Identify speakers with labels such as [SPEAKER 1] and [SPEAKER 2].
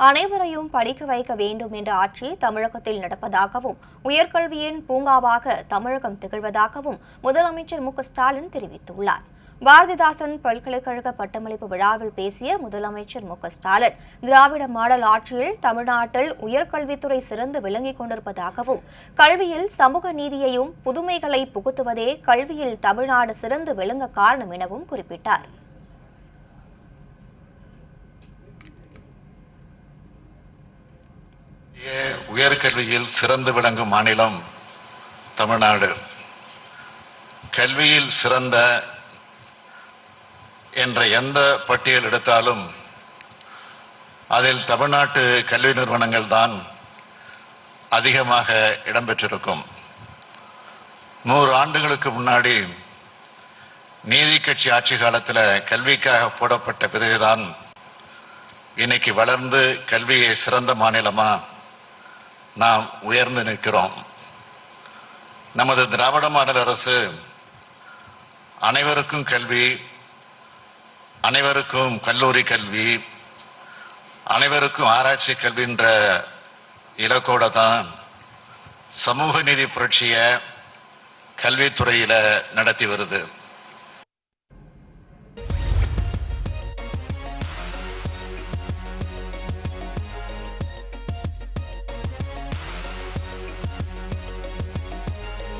[SPEAKER 1] அனைவரையும் படிக்க வைக்க வேண்டும் என்ற ஆட்சி தமிழகத்தில் நடப்பதாகவும் உயர்கல்வியின் பூங்காவாக தமிழகம் திகழ்வதாகவும் முதலமைச்சர் மு ஸ்டாலின் தெரிவித்துள்ளார். பாரதிதாசன் பல்கலைக்கழக பட்டமளிப்பு விழாவில் பேசிய முதலமைச்சர் மு ஸ்டாலின் திராவிட மாடல் ஆட்சியில் தமிழ்நாட்டில் உயர்கல்வித்துறை சிறந்து விளங்கிக் கொண்டிருப்பதாகவும் கல்வியில் சமூக நீதியையும் புதுமைகளை புகுத்துவதே கல்வியில் தமிழ்நாடு சிறந்து விளங்க காரணம் எனவும் குறிப்பிட்டார்.
[SPEAKER 2] உயர்கல்வியில் சிறந்து விளங்கும் மாநிலம் தமிழ்நாடு. கல்வியில் சிறந்த என்ற எந்த பட்டியல் எடுத்தாலும் அதில் தமிழ்நாட்டு கல்வி நிறுவனங்கள் தான் அதிகமாக இடம்பெற்றிருக்கும். நூறு ஆண்டுகளுக்கு முன்னாடி நீதி கட்சி ஆட்சி காலத்தில் கல்விக்காக போடப்பட்ட பிறகுதான் இன்னைக்கு வளர்ந்து கல்வியை சிறந்த மாநிலமா நாம் உயர்ந்து நிற்கிறோம். நமது திராவிட மாடல் அரசு அனைவருக்கும் கல்வி அனைவருக்கும் கல்லூரி கல்வி அனைவருக்கும் ஆராய்ச்சி கல்வின்ற இலக்கோட தான் சமூக நீதி புரட்சியை கல்வித்துறையில் நடத்தி வருது.